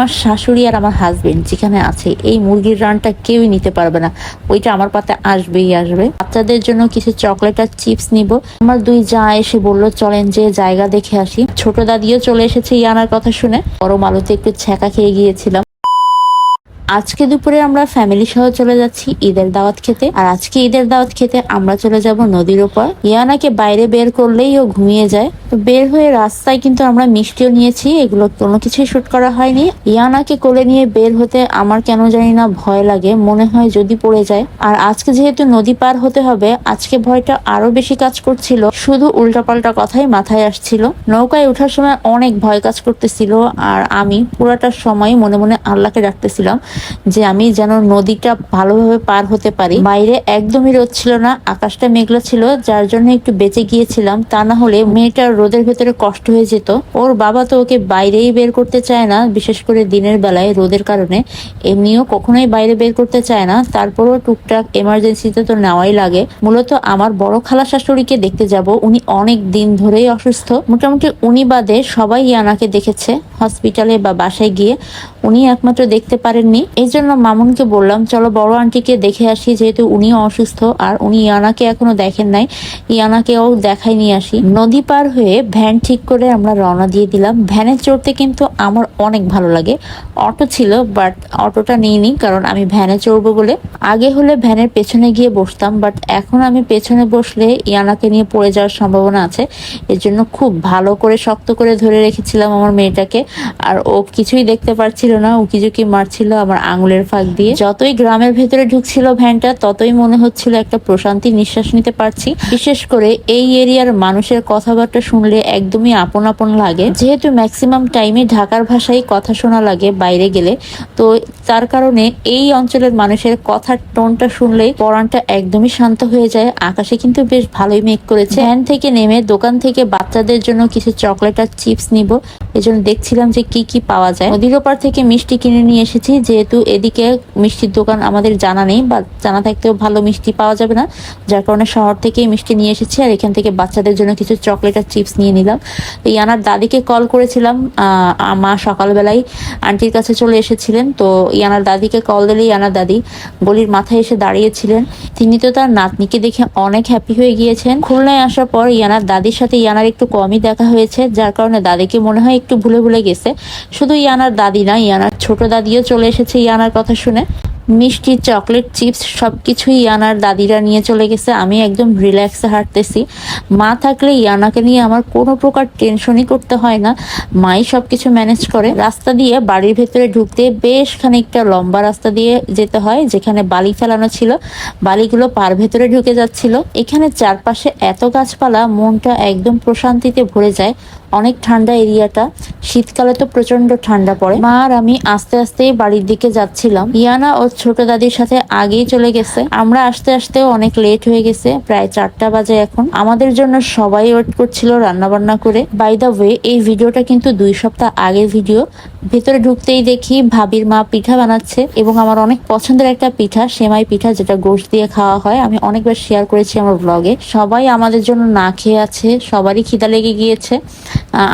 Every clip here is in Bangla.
আমার শাশুড়ি আর আমার হাজবেন্ড যেখানে আছে, এই মুরগির রানটা কেউই নিতে পারবে না। ওইটা আমার পাতে আসবেই আসবে। বাচ্চাদের জন্য কিছু চকলেট আর চিপস নিব। আমার দুই যা এসে বলল, চলেন যে জায়গা দেখে আসি। ছোট দাদিও চলে এসেছে ইয়ানার কথা শুনে। গরম আলোতে একটু ছ্যাঁকা খেয়ে গিয়েছিলাম। আজকে দুপুরে আমরা ফ্যামিলি সহ চলে যাচ্ছি ঈদের দাওয়াত খেতে। আর আজকে ঈদের দাওয়াত খেতে আমরা চলে যাব নদীর ওপর। ইয়ানাকে বাইরে বের করলেই ও ঘুমিয়ে যায়। তো বের হয়ে রাস্তায় কিন্তু আমরা মিষ্টিও নিয়েছি, এগুলো কোনো কিছুই শুট করা হয়নি। ইয়ানাকে কোলে নিয়ে বের হতে আমার কেন জানি না ভয় লাগে, মনে হয় যদি পড়ে যায়। আর আজকে যেহেতু নদী পার হতে হবে, আজকে ভয়টা আরও বেশি কাজ করছিল। শুধু উল্টাপাল্টা কথাই মাথায় আসছিল। নৌকায় ওঠার সময় অনেক ভয় কাজ করতেছিল, আর আমি পুরাটা সময় মনে মনে আল্লাহকে ডাকতেছিলাম। যে আমি যেন নদীটা ভালোভাবে পার হতে পারি। বাইরে একদমই রোদ ছিল না, আকাশটা মেঘলা ছিল, যার জন্য একটু বেঁচে গিয়েছিলাম। তা না হলে মেয়েটার রোদের ভেতরে কষ্ট হয়ে যেত। ওর বাবা তো ওকে বাইরেই বের করতে চায় না, বিশেষ করে দিনের বেলায় রোদের কারণে। এমনিও কখনোই বাইরে বের করতে চায় না, তারপরও টুকটাক এমার্জেন্সিতে তো নেওয়াই লাগে। মূলত আমার বড় খালা শাশুড়িকে দেখতে যাব, উনি অনেক দিন ধরেই অসুস্থ। মোটামুটি উনি বাদে সবাই ইয়ানাকে দেখেছে হসপিটালে বা বাসায় গিয়ে। উনি একমাত্র দেখতে পারেননি। এই জন্য মামুনকে বললাম, চলো বড় আন্টিকে দেখে আসি, যেহেতু উনিও অসুস্থ, আর উনি ইয়ানাকে এখনও দেখেন নাই। ইয়ানাকেও দেখাই নিয়ে আসি। নদী পার হয়ে ভ্যান ঠিক করে আমরা রওনা দিয়ে দিলাম। ভ্যানে চড়তে কিন্তু আমার অনেক ভালো লাগে। অটো ছিল, বাট অটোটা নিইনি, কারণ আমি ভ্যানে চড়বো বলে। আগে হলে ভ্যানের পেছনে গিয়ে বসতাম, বাট এখন আমি পেছনে বসলে ইয়ানাকে নিয়ে পড়ে যাওয়ার সম্ভাবনা আছে। এর জন্য খুব ভালো করে শক্ত করে ধরে রেখেছিলাম আমার মেয়েটাকে। আর ও কিছুই দেখতে পারছিল না, উকিঝুঁকি মারছিল, আমার আঙুলের ফাঁক দিয়ে। যতই গ্রামের ভেতরে ঢুকছিল ভ্যানটা, ততই মনে হচ্ছিল একটা প্রশান্তি নিঃশ্বাস নিতে পারছি। বিশেষ করে এই এরিয়ার মানুষের কথাবার্তা শুনলে একদমই আপন আপন লাগে। যেহেতু ম্যাক্সিমাম টাইমে ঢাকার ভাষায় কথা শোনা লাগে বাইরে গেলে, তো তার কারণে এই অঞ্চলের মানুষের কথার টোনটা শুনলেই পরানটা একদমই শান্ত হয়ে যায়। আকাশে কিন্তু বেশ ভালোই মেঘ করেছে। ভ্যান থেকে নেমে দোকান থেকে বাচ্চাদের জন্য কিছু চকলেট আর চিপস নিব। এজন্য দেখছিলাম যে কি কি পাওয়া যায়। নদীর ওপার থেকে মিষ্টি কিনে নিয়ে এসেছি যেহেতু এদিকে মিষ্টির দোকান আমাদের জানা নেই, বা জানা থাকতেও ভালো মিষ্টি পাওয়া যাবে না। যার কারণে শহর থেকেই মিষ্টি নিয়ে এসেছি, আর এখান থেকে বাচ্চাদের জন্য কিছু চকলেট আর চিপস নিয়ে নিলাম। তো ইয়ানার দাদিকে কল করেছিলাম মা সকালবেলায় আন্টির কাছে চলে এসেছিলেন। তো ইয়ানার দাদিকে কল দিলে ইয়ানার দাদি গলির মাথায় এসে দাঁড়িয়েছিলেন। তিনি তো তার নাতনিকে দেখে অনেক হ্যাপি হয়ে গিয়েছেন। খুলনায় আসার পর ইয়ানার দাদির সাথে ইয়ানার একটু কমই দেখা হয়েছে, যার কারণে দাদিকে মনে হয় একটু ভুলে ভুলে গেছে। শুধু ইয়ানার দাদি না, ইয়ানার ছোট দাদিও চলে এসেছে। ইয়ানার কথা শুনে মিষ্টি, চকলেট, চিপস সব কিছুই ইয়ানার দাদিরা নিয়ে চলে গেছে। আমি একদম রিল্যাক্সে হাঁটতেছি। মা থাকলে ইয়ানাকে নিয়ে আমার কোনো প্রকার টেনশনই করতে হয় না। মাই সব কিছু ম্যানেজ করে। রাস্তা দিয়ে বাড়ির ভেতরে ঢুকতে বেশ খানিকটা লম্বা রাস্তা দিয়ে যেতে হয়, যেখানে বালি ফেলানো ছিল। বালিগুলো পার ভেতরে ঢুকে যাচ্ছিল। এখানে চারপাশে এত গাছপালা, মনটা একদম প্রশান্তিতে ভরে যায়। অনেক ঠান্ডা এরিয়াটা। শীতকালে তো প্রচণ্ড ঠান্ডা পড়ে। মা আর আমি আস্তে আস্তে বাড়ির দিকে যাচ্ছিলাম। ইয়ানা ও ছোট দাদির সাথে আগেই চলে গেছে। আমরা আস্তে আস্তে অনেক লেট হয়ে গেছে, প্রায় চারটা বাজে এখন। আমাদের জন্য সবাই ওয়েট করছিল রান্না বান্না করে। বাই দা ওয়ে এই ভিডিওটা কিন্তু দুই সপ্তাহ আগের ভিডিও। ভেতরে ঢুকতেই দেখি ভাবির মা পিঠা বানাচ্ছে এবং আমার অনেক পছন্দের একটা পিঠা, সেমাই পিঠা, যেটা গোশ দিয়ে খাওয়া হয়। আমি অনেকবার শেয়ার করেছি আমার ব্লগে সবাই আমাদের জন্য না খেয়ে আছে, সবারই খিদা লেগে গিয়েছে।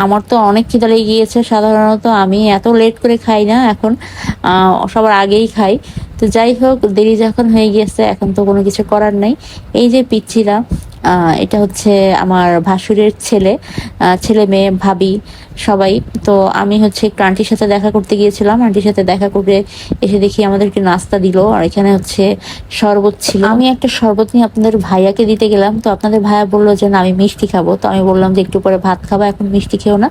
আমার তো অনেক খিদা লেগে গিয়েছে, সাধারণত আমি এত লেট করে খাই না, এখন সবার আগেই খাই। তো যাই হোক, দেরি যখন হয়ে গিয়েছে, এখন তো কোনো কিছু করার নাই। এই যে পিচ্ছিরা এটা হচ্ছে আমার ভাসুরের ছেলে ছেলে মেয়ে ভাবি। সবাই। তো আমি হচ্ছে একটু আন্টির সাথে দেখা করতে গিয়েছিলাম। আন্টির সাথে দেখা করে এসে দেখি আমাদেরকে নাস্তা দিল। আর এখানে হচ্ছে শরবত ছিল। আমি একটা শরবত নিয়ে আপনাদের ভাইয়াকে দিতে গেলাম। তো আপনাদের ভাইয়া বলল যে, না, আমি মিষ্টি খাব। তো আমি বললাম যে, একটু পরে ভাত খাব, এখন মিষ্টি খেও না।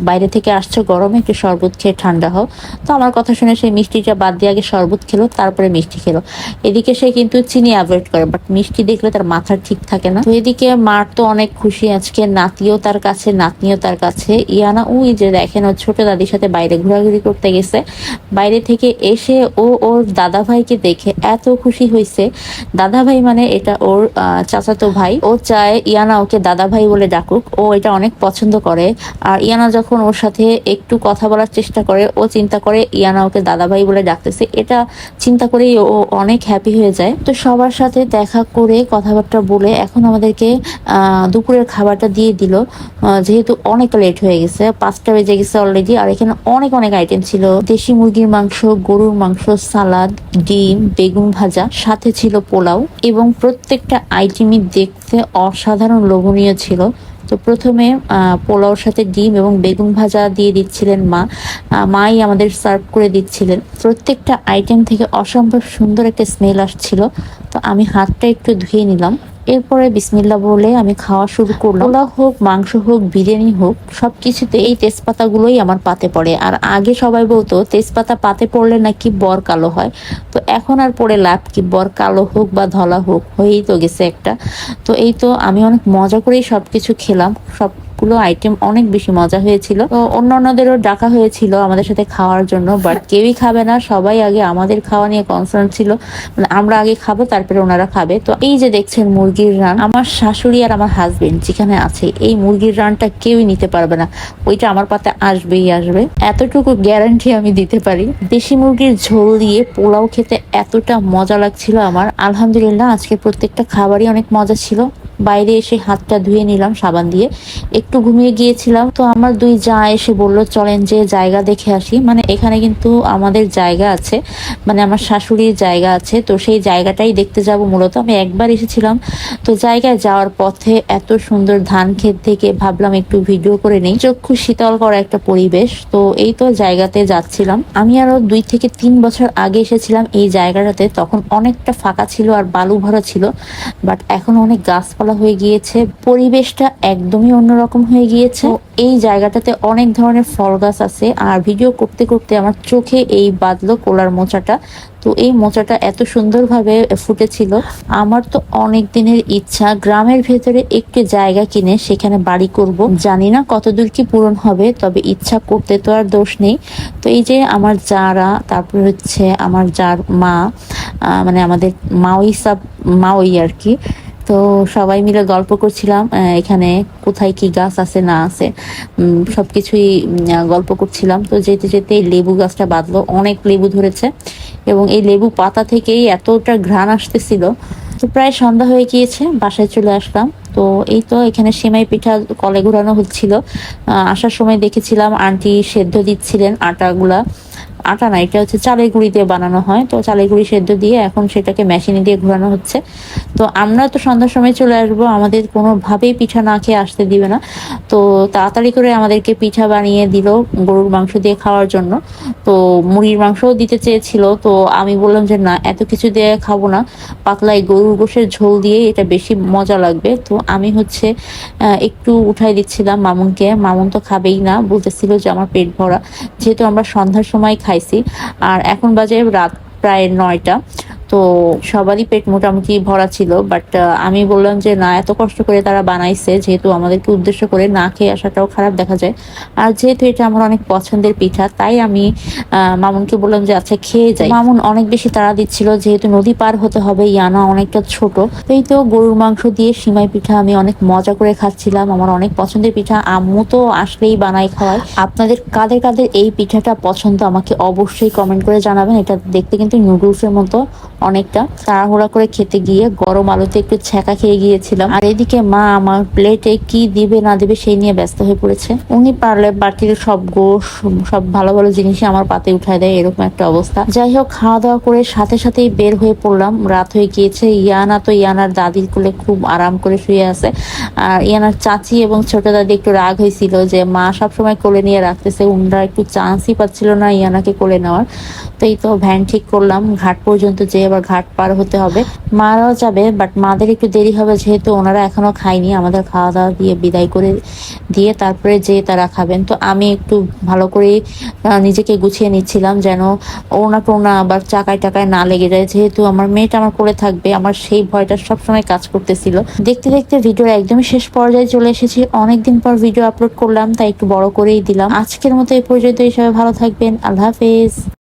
বাইরে থেকে আসছো গরমে, একটু শরবত খেয়ে ঠান্ডা হও। তো আমার কথা শুনে সেই মিষ্টিটা বাদ দিয়ে আগে শরবত খেলো, তারপরে মিষ্টি খেলো। এদিকে সে কিন্তু চিনি অ্যাভয়েড করে বাট মিষ্টি দেখলে তার মাথা ঠিক থাকে না। তো এদিকে মার তো অনেক খুশি আজকে। নাতিও তার কাছে, নাতনিও তার কাছে। ইয়ানা উই যে দেখেন ওর ছোট দাদির সাথে বাইরে ঘোরাঘুরি করতে গেছে। বাইরে থেকে এসে ও ওর দাদা ভাইকে দেখে এত খুশি হয়েছে। দাদা ভাই মানে এটা ওর চাচাতো ভাই। ও চায় ইয়ানা ওকে দাদা ভাই বলে ডাকুক। ও এটা অনেক পছন্দ করে। আর ইয়ানা যখন ওর সাথে একটু কথা বলার চেষ্টা করে, ও চিন্তা করে ইয়ানা ওকে দাদা ভাই বলে ডাকতেছে। এটা চিন্তা করেই ও অনেক হ্যাপি হয়ে যায়। তো সবার সাথে দেখা করে কথাবার্তা বলে এখন আমাদেরকে দুপুরের খাবারটা দিয়ে দিল। যেহেতু অনেক লেট হয়ে গেছে। গেছে, পাঁচটা বেজে গেছে অলরেডি আর এখানে অনেক অনেক আইটেম ছিল। দেশি মুরগির মাংস, গরুর মাংস সালাদ ডিম, বেগুন ভাজা, সাথে ছিল পোলাও এবং প্রত্যেকটা আইটেমই দেখতে অসাধারণ লোভনীয় ছিল। তো প্রথমে পোলাওর সাথে ডিম এবং বেগুন ভাজা দিয়ে দিচ্ছিলেন মা। মাই আমাদের সার্ভ করে দিচ্ছিলেন। প্রত্যেকটা আইটেম থেকে অসম্ভব সুন্দর একটা স্মেল আসছিল। তো আমি হাতটা একটু ধুয়ে নিলাম। এরপরে বিসমিল্লা বলে আমি খাওয়া শুরু করলাম। পোলাও হোক, মাংস হোক, বিরিয়ানি হোক সব কিছুতে এই তেজপাতাগুলোই আমার পাতে পড়ে। আর আগে সবাই বলতো, তেজপাতা পাতে পড়লে নাকি বর কালো হয়? তো এখন আর পড়ে লাভ কি? বর কালো হোক বা ধলা হোক, হয়েই তো গেছে একটা। তো এই তো আমি অনেক মজা করেই সবকিছু খেলাম। সবগুলো আইটেম অনেক বেশি মজা হয়েছিল। তো অন্যান্যদেরও ডাকা হয়েছিল আমাদের সাথে খাওয়ার জন্য বাট কেউই খাবে না। সবাই আগে আমাদের খাওয়া নিয়ে কনসার্ন ছিল। মানে আমরা আগে খাব, তারপরে ওনারা খাবে। তো এই যে দেখছেন মুরগির রান, আমার শাশুড়ি আর আমার হাজবেন্ড যেখানে আছে, এই মুরগির রানটা কেউই নিতে পারবে না। ওইটা আমার পাতে আসবেই আসবে। এতটুকু গ্যারান্টি আমি দিতে পারি। দেশি মুরগির ঝোল দিয়ে পোলাও খেতে এতটা মজা লাগছিল আমার। আলহামদুলিল্লাহ, আজকে প্রত্যেকটা খাবারই অনেক মজা ছিল। বাইরে এসে হাতটা ধুয়ে নিলাম সাবান দিয়ে। একটু ঘুমিয়ে গিয়েছিলাম, তো আমার দুই যা এসে বলল, চলেন যে জায়গা দেখে আসি। মানে এখানে কিন্তু আমাদের জায়গা আছে মানে আমার শাশুড়ির জায়গা আছে, তো সেই জায়গাটাই দেখতে যাব মূলত। আমি একবার এসেছিলাম, তো জায়গায় যাওয়ার পথে এত সুন্দর ধান ক্ষেত থেকে ভাবলাম একটু ভিডিও করে নেই। চক্ষু শীতল করা একটা পরিবেশ, তো এই তো জায়গাতে যাচ্ছিলাম। আমি আরও দুই থেকে তিন বছর আগে এসেছিলাম এই জায়গাটাতে, তখন অনেকটা ফাঁকা ছিল আর বালু ভরা ছিল, বাট এখন অনেক গাছপালা হয়ে গিয়েছে। পরিবেশটা একদমই অন্যরকম হয়ে গিয়েছে। এই জায়গাটাতে অনেক ধরনের ফল গাছ আছে। আর ভিডিও করতে করতে আমার চোখে এই বাদলো কোলার মোচাটা। তো এই মোচাটা এত সুন্দরভাবে ফুটেছিল। আমার তো অনেক দিনের ইচ্ছা গ্রামের ভেতরে একটি জায়গা কিনে সেখানে বাড়ি করব। জানি না কতদূর কি পূরণ হবে তবে ইচ্ছা করতে তো আর দোষ নেই। তো এই যে আমার যারা তারপর হচ্ছে আমার যার মা মানে আমাদের মাওই সাব মাওই আর কি তো সবাই মিলে গল্প করছিলাম এখানে কোথায় কি গাছ আছে, না আছে সবকিছুই গল্প করছিলাম। তো যেতে যেতে লেবু গাছটা বাঁধলো, অনেক লেবু ধরেছে, এবং এই লেবু পাতা থেকেই এতটা ঘ্রাণ আসতেছিল। তো প্রায় সন্ধ্যা হয়ে গিয়েছে, বাসায় চলে আসলাম। তো এই তো এখানে সেমাই পিঠা কলে ঘোরানো হচ্ছিল। আসার সময় দেখেছিলাম আন্টি সেদ্ধ দিচ্ছিলেন আটাগুলা। আটা না, এটা হচ্ছে চালের গুঁড়ি দিয়ে বানানো হয়। তো চালের গুঁড়ি সেদ্ধ দিয়ে এখন সেটাকে মেশিনে দিয়ে ঘোরানো হচ্ছে। তো আমরা তো সন্ধ্যার সময় চলে আসব, আমাদের কোনোভাবেই পিঠা না খেয়ে আসতে দিবে না। তো তাড়াতাড়ি করে আমাদেরকে পিঠা বানিয়ে দিল গরুর মাংস দিয়ে খাওয়ার জন্য। তো মুরগির মাংসও দিতে চেয়েছিল, তো আমি বললাম যে, না, এত কিছু দিয়ে খাব না। পাতলায় গরুর গোশের ঝোল দিয়ে এটা বেশি মজা লাগবে। তো আমি হচ্ছে একটু উঠাই দিচ্ছিলাম মামুনকে। মামুন তো খাবেই না, বলতেছিল যে, আমার পেট ভরা। যেহেতু আমরা সন্ধ্যার সময় খাইছি। আর এখন বাজে রাত প্রায় নয়টা। তো সবারই পেট মোটামুটি ভরা ছিল বাট আমি বললাম যে, না, এত কষ্ট করে তারা বানাইছে, যেহেতু আমাদেরকে উদ্দেশ্য করে না খেয়ে আসাটাও খারাপ দেখা যায়। আর যেহেতু এটা আমার অনেক পছন্দের পিঠা, তাই আমি মামুনকে বললাম যে আচ্ছা খেয়ে যাই। মামুন অনেক বেশি তাড়া দিচ্ছিল, যেহেতু নদী পার হতে হবে, ইয়ানা অনেকটা ছোট। এই তো গরুর মাংস দিয়ে সিমাই পিঠা আমি অনেক মজা করে খাচ্ছিলাম, আমার অনেক পছন্দের পিঠা, আম্মু তো আসলেই বানাই খাওয়ায়। আপনাদের কাদের কাদের এই পিঠাটা পছন্দ, আমাকে অবশ্যই কমেন্ট করে জানাবেন, এটা দেখতে কিন্তু নুডলসের মতো। অনেকটা। তাড়াহুড়া করে খেতে গিয়ে গরম আলুতে একটু ছ্যাঁকা খেয়ে গিয়েছিলাম। আর এদিকে মা আমার প্লেটে কি দিবে না দিবে সেই নিয়ে ব্যস্ত হয়ে পড়েছে। উনি পারলে বাটির সব গোশ, সব ভালো ভালো জিনিসই আমার পাতে উঠায় দেয়, এরকম একটা অবস্থা। যাই হোক, খাওয়া দাওয়া করে সাথে সাথেই বের হয়ে পড়লাম। রাত হয়ে গিয়েছে। ইয়ানা তো ইয়ানার দাদির কোলে খুব আরাম করে শুয়ে আছে। আর ইয়ানার চাচি এবং ছোট দাদি একটু রাগ হয়েছিল যে মা সবসময় কোলে নিয়ে রাখতেছে, উনরা একটু চান্সই পাচ্ছিল না ইয়ানাকে কোলে নেওয়ার। তো এই তো ভ্যান ঠিক করলাম। ঘাট পর্যন্ত যে এবার ঘাট পার হতে হবে। মারাও যাবে বাট মাদের একটু দেরি হবে যেহেতু ওনারা এখনও খায়নি। আমাদের খাওয়া দাওয়া দিয়ে বিদায় করে দিয়ে তারপরে যে তারা খাবেন। তো আমি একটু ভালো করে নিজেকে গুছিয়ে নিচ্ছিলাম যেন ওনা টোনা আবার চাকায় টাকায় না লেগে যায়। যেহেতু আমার মেয়েটা আমার কোলে থাকবে, আমার সেই ভয়টা সবসময় কাজ করতেছিল। দেখতে দেখতে ভিডিওর একদমই শেষ পর্যায়ে চলে এসেছি। অনেকদিন পর ভিডিও আপলোড করলাম, তাই একটু বড় করেই দিলাম। আজকের মতো এই পর্যন্ত সবাই ভালো থাকবেন। আল্লাহ হাফেজ।